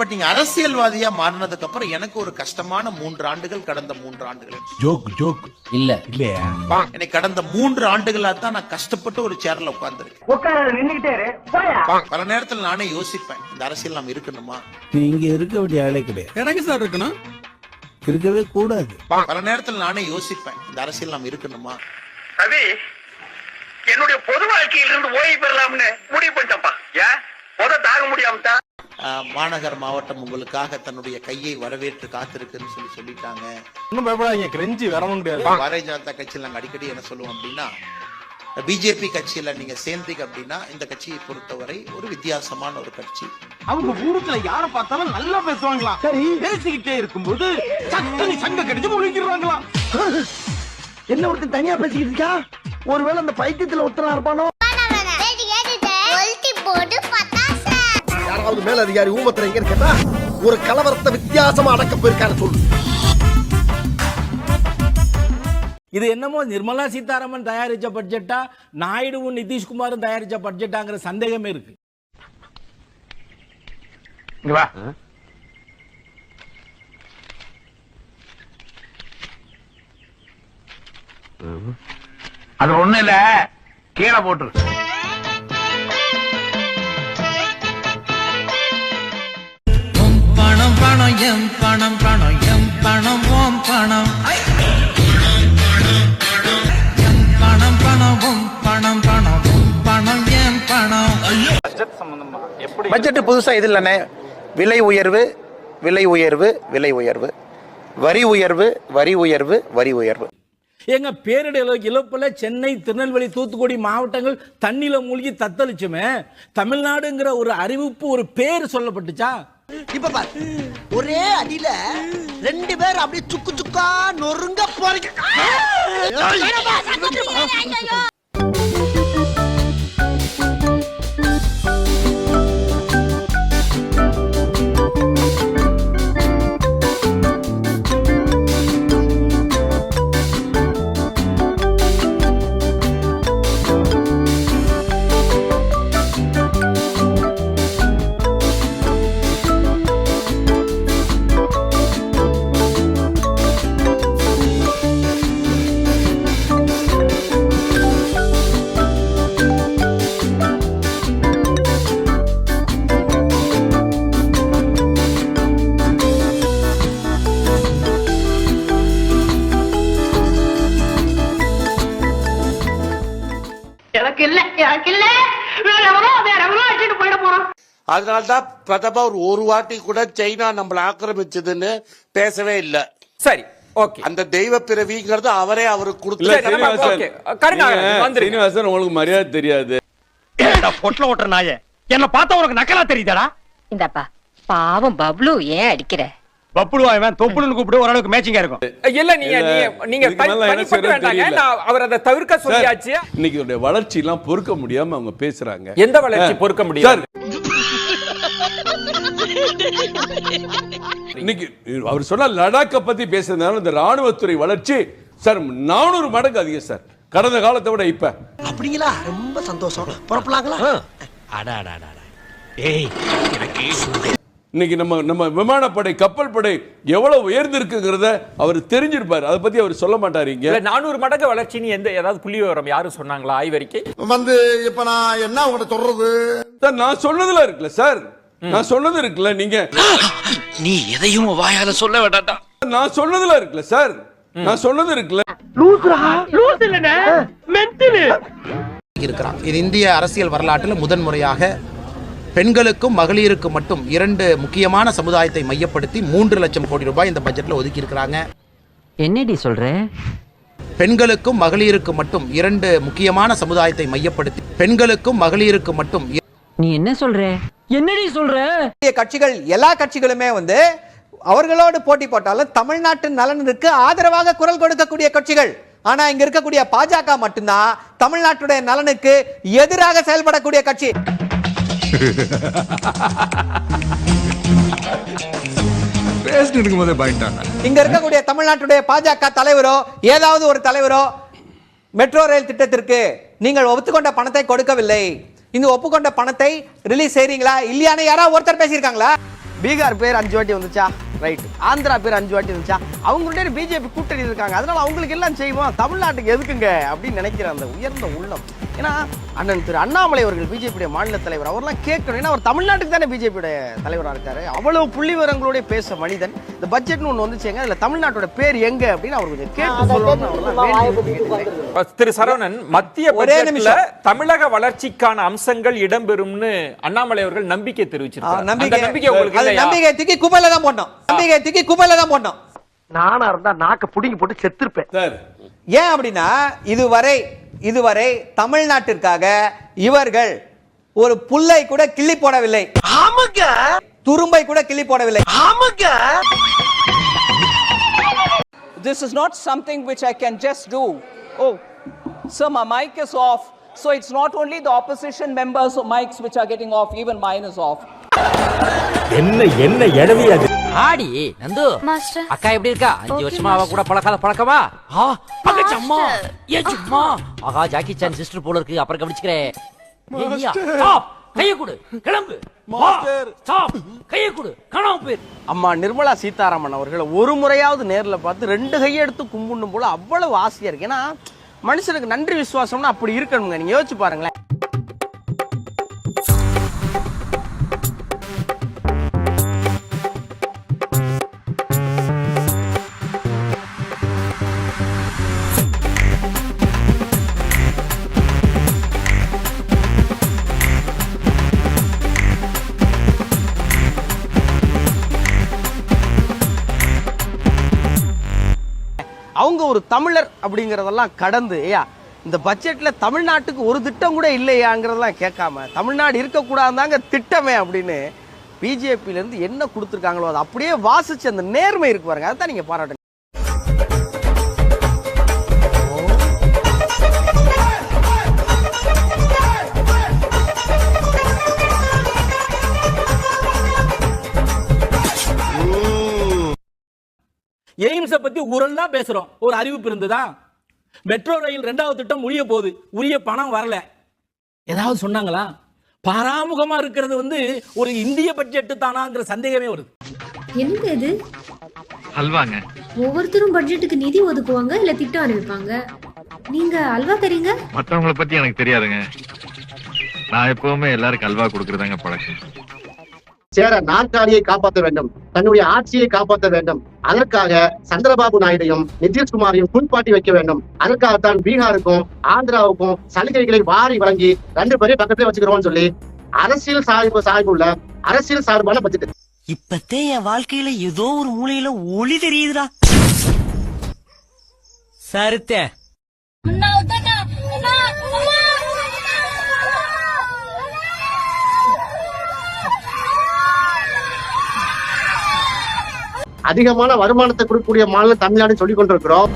But நீங்க அரசியல்வாதியா மாறினதுக்கு அப்புறம் எனக்கு ஒரு கஷ்டமான மூன்று ஆண்டுகள் கடந்த மூன்று ஆண்டுகள். ஜோக் ஜோக் இல்ல. இல்லையா? எனக்கு கடந்த மூன்று ஆண்டுகளா தான் நான் கஷ்டப்பட்டு ஒரு சேர்ல உட்கார்ந்துருக்கேன். பல நேரத்துல நானே யோசிப்பேன் இந்த அரசியல் நாம் இருக்கணுமா? நீ இங்க இருக்க வேண்டிய ஆளே கிடையாது. எனக்கு சார் இருக்கணும். இருக்கவே கூடாது. பல நேரத்துல நானே யோசிப்பேன் இந்த அரசியல் நாம் இருக்கணுமா? ரவி என்னுடைய பொது வாழ்க்கையிலிருந்து ஓய்வு பெறலாம்னு முடிவு பண்ணிட்டப்பா ஏன்? முத தாங்க முடியாம தான். மாநகர் மாவட்டம் உங்களுக்காக தன்னுடைய கையை வரவேற்று காத்திருக்குன்னு சொல்லி சொல்லிட்டாங்க. ஒன்றும் பயப்படாதீங்க கிரெஞ்சி வரவும் முடியாது. பாரதிய ஜனதா கட்சியில் நாங்க அடிக்கடி என்ன சொல்லுவோம் அப்படின்னா பிஜேபி கட்சியில நீங்க சேர்ந்தீங்க அப்படின்னா இந்த கட்சியை பொறுத்தவரை ஒரு வித்தியாசமான ஒரு கட்சி. அவங்க ஊருக்குள்ள யார பார்த்தாலும் நல்லா பேசுவாங்களாம் சரி. பேசிக்கிட்டே இருக்கும்போது சட்டனி சங்க கடிச்சு முழுங்கிடுவாங்களாம் என்ன ஒருத்தன் தனியா பேசிக்கிட்டு இருக்கா? ஒருவேளை அந்த பைத்தியத்துல ஒருத்தனா இருப்பானோ? யாராவது மேல அதிகாரி ஊமத்துல எங்க இருக்கா ஒரு கலவரத்தை வித்தியாசமா அடக்க போயிருக்காரு சொல்லு. இது என்னமோ நிர்மலா சீதாராமன் தயாரிச்ச பட்ஜெட்டா நாயுடுவும் நிதிஷ்குமாரும் தயாரிச்ச பட்ஜெட்டாங்கிற சந்தேகமே இருக்கு. அது ஒண்ணு இல்ல கீழே போட்டுரு. எம் பணம் பணம் எம் பணம் ஓம் பணம். எம் பணம் பணம் உம் பணம் பணம் உம் பணம் எம் பணம். பட்ஜெட் புதுசா இது இல்லைண்ணே. விலை உயர்வு விலை உயர்வு விலை உயர்வு. வரி உயர்வு வரி உயர்வு வரி உயர்வு. எங்க பேரிடர் இழப்புல சென்னை திருநெல்வேலி தூத்துக்குடி மாவட்டங்கள் தண்ணில மூழ்கி தத்தளிச்சுமே. தமிழ்நாடுங்கிற ஒரு அறிவிப்பு ஒரு பேர் சொல்லப்பட்டுச்சா? இப்ப பாரு. ஒரே அடியில ரெண்டு பேர் அப்படியே சுக்கு சுக்கா நொறுங்க போறீங்க. அதனால்தான் பிரதமர் ஒரு வாட்டி கூட சைனா நம்மள ஆக்கிரமிச்சதுன்னு பேசவே இல்ல. சரி ஓகே. அந்த தெய்வ பிறவிங்கிறது அவரே அவருக்கு இல்ல, கொடுத்து. சீனிவாசன் உங்களுக்கு மரியாதை தெரியாது. பொட்டல ஓட்டுற நாய. என்ன பார்த்தா உனக்கு நக்கலா தெரியுதாடா. இந்தப்பா பாவம் பப்ளு ஏன் அடிக்கிற? பப்புடுவா இவன் தொப்புளுன்னு கூப்பிட்டு ஓரளவுக்கு மேட்சிங்கா இருக்கும். இல்ல நீங்க நீங்க அவர் அதை தவிர்க்க சொல்லியாச்சு. இன்னைக்கு வளர்ச்சி எல்லாம் பொறுக்க முடியாம அவங்க பேசுறாங்க. எந்த வளர்ச்சி பொறுக்க முடியாது? இன்னைக்கு அவர் சொன்ன லடாக்க பத்தி பேசுறதுனால இந்த ராணுவத்துறை வளர்ச்சி சார் நானூறு மடங்கு அதிகம் சார் கடந்த காலத்தை விட இப்ப. அப்படிங்களா? ரொம்ப சந்தோஷம். புறப்படலாங்களா? இன்னைக்கு நம்ம நம்ம விமானப்படை கப்பல் படை எவ்வளவு உயர்ந்திருக்குங்கிறத அவர் தெரிஞ்சிருப்பாரு. அதை பத்தி அவர் சொல்ல மாட்டாரு இங்க. இல்ல நானூறு மடங்கு வளர்ச்சின்னு எந்த ஏதாவது புள்ளி விவரம் யாரும் சொன்னாங்களா? ஆய்வறிக்கை? வந்து இப்ப நான் என்ன உங்கள்ட்ட சொல்றது? சார் நான் சொன்னதுல இருக்குல்ல சார் நான் சொன்னது இருக்குல்ல நீங்க நீ எதையும் வாயால சொல்ல வேண்டாம் நான் சொன்னதுல இருக்குல்ல சார். நான் சொன்னது இருக்குல்ல இருக்கிறான். இது இந்திய அரசியல் வரலாற்றில் முதன்முறையாக பெண்களுக்கும் மகளிருக்கும் மட்டும் இரண்டு முக்கியமான சமுதாயத்தை மையப்படுத்தி மூன்று லட்சம் கோடி ரூபாய் இந்த பட்ஜெட்ல ஒதுக்கி இருக்கிறாங்க என்னடி சொல்ற? பெண்களுக்கும் மகளிருக்கும் மட்டும் இரண்டு முக்கியமான சமுதாயத்தை மையப்படுத்தி பெண்களுக்கும் மகளிருக்கும் மட்டும் நீ என்ன சொல்ற? என்னடி சொல்ற? கட்சிகள் எல்லா கட்சிகளுமே வந்து அவர்களோடு போட்டி போட்டாலும் தமிழ்நாட்டு நலனுக்கு ஆதரவாக குரல் கொடுக்கக்கூடிய கட்சிகள். ஆனா இங்க இருக்கக்கூடிய பாஜக மட்டும்தான் தமிழ்நாட்டுடைய நலனுக்கு எதிராக செயல்படக்கூடிய கட்சி. இங்க இருக்கக்கூடிய தமிழ்நாட்டுடைய பாஜக தலைவரோ ஏதாவது ஒரு தலைவரோ மெட்ரோ ரயில் திட்டத்திற்கு நீங்கள் ஒப்புக்கொண்ட பணத்தை கொடுக்கவில்லை. இந்த ஒப்புக்கொண்ட பணத்தை ரிலீஸ் செய்றீங்களா? இல்லையான்னு யாராவது ஒருத்தர் பேசியிருக்காங்களா? பீகார் பேர் அஞ்சு வாட்டி வந்துச்சா? ரைட் ஆந்திரா பேர் அஞ்சு வாட்டி வந்துச்சா? அவங்களுடைய பிஜேபி கூட்டணி இருக்காங்க. அதனால அவங்களுக்கு எல்லாம் செய்வோம். தமிழ்நாட்டுக்கு எதுக்குங்க? அப்படின்னு நினைக்கிற அந்த உயர்ந்த உள்ளம். ஏன்னா அண்ணன் திரு அண்ணாமலை அவர்கள் பிஜேபியுடைய மாநில தலைவர். அவர்லாம் கேட்கணும். ஏன்னா அவர் தமிழ்நாட்டுக்கு தானே பிஜேபியுடைய தலைவராக இருக்காரு. அவ்வளவு புள்ளி விவரங்களோட பேச மனிதன். இந்த பட்ஜெட்னு ஒன்று வந்துச்சுங்க அதில் தமிழ்நாட்டோட பேர் எங்க? அப்படின்னு அவர் கொஞ்சம் கேட்டு. திரு சரவணன் மத்திய ஒரே பட்ஜெட்ல நிமிஷம். தமிழக வளர்ச்சிக்கான அம்சங்கள் இடம்பெறும்னு அண்ணாமலை அவர்கள் நம்பிக்கை அந்த நம்பிக்கை நம்பிக்கை நம்பிக்கை தூக்கி குப்பையில தான் போடணும். நம்பிக்கை தூக்கி குப்பையில தான் போடணும். நானா இருந்தா நாக்க புடிங்கி போட்டு செத்துருப்பேன் சார் ஏன் அப்படின்னா இதுவரை இதுவரை தமிழ்நாட்டிற்காக இவர்கள் ஒரு புல்லை கூட கிள்ளி போடவில்லை ஆமாங்க துரும்பை கூட கிள்ளி போடவில்லை ஆமாங்க This is not something which I can just do. Oh, so my mic is off. So it's not only the opposition members' mics which are getting off, even mine is off. என்ன என்ன எடவி அது ஆடி நந்து அக்கா எப்படி இருக்கா? அஞ்சு வருஷமா அவ கூட பழக்காத பழக்கமா? அம்மா ஏன் சும்மா ஆகா ஜாக்கி சான் சிஸ்டர் போல இருக்கு. அப்புறம் கவனிச்சுக்கிறேன். கையை கொடு. கிளம்பு. ஸ்டாப். கையை கொடு. காணாம போயிரு அம்மா நிர்மலா சீதாராமன் அவர்களை ஒரு முறையாவது நேர்ல பார்த்து ரெண்டு கையெடுத்து கும்பிடணும் போல அவ்வளவு ஆசையா இருக்கு. ஏன்னா மனுஷனுக்கு நன்றி விசுவாசம்னா அப்படி இருக்கணுங்க. நீங்க யோசிச்சு பாருங்களேன். அவங்க ஒரு தமிழர் அப்படிங்கிறதெல்லாம் கடந்து ஐயா இந்த பட்ஜெட்டில் தமிழ்நாட்டுக்கு ஒரு திட்டம் கூட இல்லையாங்கிறதெல்லாம் கேட்காம தமிழ்நாடு இருக்கக்கூடாதாங்க திட்டமே அப்படின்னு பிஜேபியிலேருந்து என்ன கொடுத்துருக்காங்களோ அதை அப்படியே வாசிச்சு அந்த நேர்மை இருக்கு பாருங்க. அதை தான் நீங்கள் பாராட்டுங்க. பத்தி ஊரல்லா பேசுறோம். ஒரு அறிவிப்பு இருந்ததா? மெட்ரோ ரயில் ரெண்டாவது திட்டம் முடிய போகுது. உரிய பணம் வரல. ஏதாவது சொன்னாங்களா? பாராமுகமா இருக்கிறது வந்து ஒரு இந்திய பட்ஜெட் தானாங்கிற சந்தேகமே வருது. என்னங்க இது? அல்வாங்க. ஒவ்வொருத்தரும் பட்ஜெட்டுக்கு நிதி ஒதுக்குவாங்க இல்ல திட்டம் அறிவிப்பாங்க நீங்க அல்வா தரீங்க? மத்தவங்கள பத்தி எனக்கு தெரியாதுங்க. நான் எப்பவுமே எல்லாருக்கும் அல்வா கொடுக்கறதாங்க பழக்கம். சேர நாற்காலியை காப்பாற்ற வேண்டும். தன்னுடைய ஆட்சியை காப்பாற்ற வேண்டும். அதற்காக சந்திரபாபு நாயுடையும் நிதிஷ்குமாரையும் குளிப்பாட்டி வைக்க வேண்டும். அதற்காகத்தான் பீகாருக்கும் ஆந்திராவுக்கும் சலுகைகளை வாரி வழங்கி ரெண்டு பேரையும் பக்கத்துல வச்சுக்கிறோம்னு சொல்லி அரசியல் சார்பு சார்புள்ள அரசியல் சார்பான பட்ஜெட் இப்பத்தே என் வாழ்க்கையில ஏதோ ஒரு மூலையில ஒளி தெரியுதுடா. சருத்தே அதிகமான வருமானத்தை கொடுக்கக்கூடிய மாநிலம் தமிழ்நாடு சொல்லிக் கொண்டிருக்கிறோம்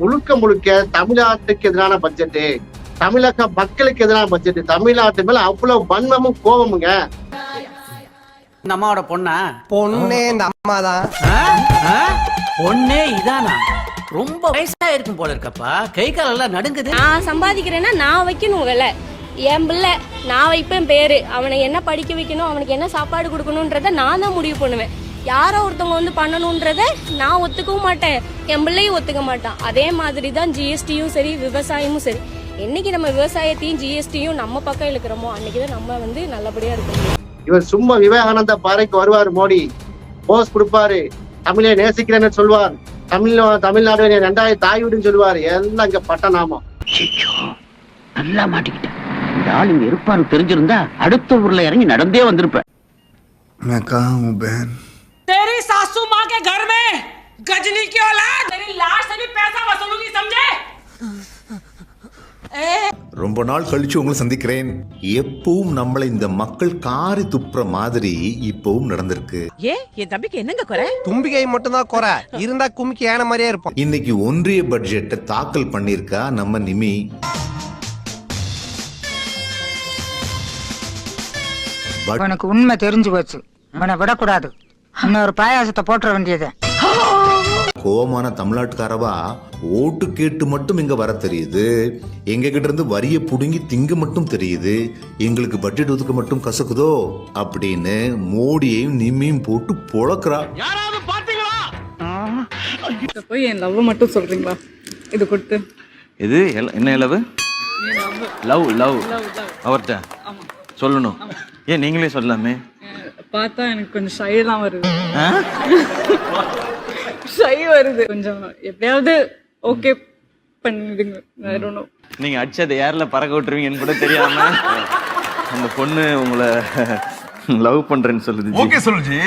முழுக்க முழுக்க தமிழ்நாட்டுக்கு எதிரான பட்ஜெட் தமிழக மக்களுக்கு எதிரான பட்ஜெட் தமிழ்நாட்டு மேல அவ்வளவு வன்மமும் கோபமுங்க. இந்த அம்மாவோட பொண்ணா? பொண்ணே இந்த அம்மா தான். பொண்ணே இதானா? ரொம்ப வயசா இருக்கும் போல இருக்கப்பா. கை காலெல்லாம் நடுங்குது. நான் சம்பாதிக்கிறேன்னா நான் வைக்கணும் விலை. என் பிள்ளை நான் வைப்பேன் பேரு. அவனை என்ன படிக்க வைக்கணும் அவனுக்கு என்ன சாப்பாடு கொடுக்கணுன்றத நான் தான் முடிவு பண்ணுவேன். யாரோ ஒருத்தவங்க வந்து பண்ணணுன்றத நான் ஒத்துக்கவும் மாட்டேன் என் பிள்ளையும் ஒத்துக்க மாட்டான் அதே மாதிரி தான் ஜிஎஸ்டியும் சரி விவசாயமும் சரி என்னைக்கு நம்ம விவசாயத்தையும் ஜிஎஸ்டியும் நம்ம பக்கம் இழுக்கிறோமோ அன்னைக்கு தான் நம்ம வந்து நல்லபடியா இருக்க முடியும் இவர் சும்மா விவேகானந்த பாறைக்கு வருவார் மோடி போஸ் கொடுப்பாரு தமிழை நேசிக்கிறேன்னு சொல்வார் தமிழ் தமிழ்நாடு என்னை ரெண்டாயிரம் தாய் வீடுன்னு சொல்லுவார் எல்லாம் இங்க பட்டநாமம் நல்லா மாட்டிக்கிட்டேன் இந்த ஆள் இங்க இருப்பாரு தெரிஞ்சிருந்தா அடுத்த ஊர்ல இறங்கி நடந்தே வந்திருப்பேன் मैं कहा हूँ बहन तेरी सासू माँ के घर में गजनी की औलाद तेरी लाश से भी पैसा वसूलूंगी समझे ரொம்ப நாள் கழிச்சு உங்களை சந்திக்கிறேன் எப்பவும் நம்மளை இந்த மக்கள் காரி துப்புற மாதிரி இப்பவும் நடந்திருக்கு ஏ என் தம்பிக்கு என்னங்க குறை தும்பிக்கை மட்டும் தான் குறை இருந்தா குமிக்கி ஏன மாதிரியே இருப்போம் இன்னைக்கு ஒன்றிய பட்ஜெட்டை தாக்கல் பண்ணியிருக்கா நம்ம நிமி பட்- உனக்கு உண்மை தெரிஞ்சு போச்சு உன்னை விடக்கூடாது இன்னொரு பாயாசத்தை போட்டுற வேண்டியது. கோவமான தமிழ்நாட்டுக்காரவா ஓட்டு கேட்டு மட்டும் இங்க வர தெரியுது. எங்க கிட்ட இருந்து வரிய புடுங்கி திங்க மட்டும் தெரியுது. எங்களுக்கு பட்ஜெட் ஒதுக்க மட்டும் கசக்குதோ? அப்படின்னு மோடியையும் நிம்மியும் போட்டு பொழக்கிறா. போய் என் லவ் மட்டும் சொல்றீங்களா? இது கொடுத்து. இது எல்- என்ன இளவு லவ் லவ் அவர்கிட்ட சொல்லணும். ஏன் நீங்களே சொல்லலாமே? பார்த்தா எனக்கு கொஞ்சம் ஷைலாம் வருது. ஷை வருது. கொஞ்சம் எப்படியாவது ஓகே பண்ணிடுங்க. I don't know. நீங்க அடிச்சதை யார்ல பறக்க விட்டுருவீங்கன்னு கூட தெரியாம அந்த பொண்ணு உங்களை லவ் பண்றேன்னு சொல்லுது ஓகே சொல்லுச்சு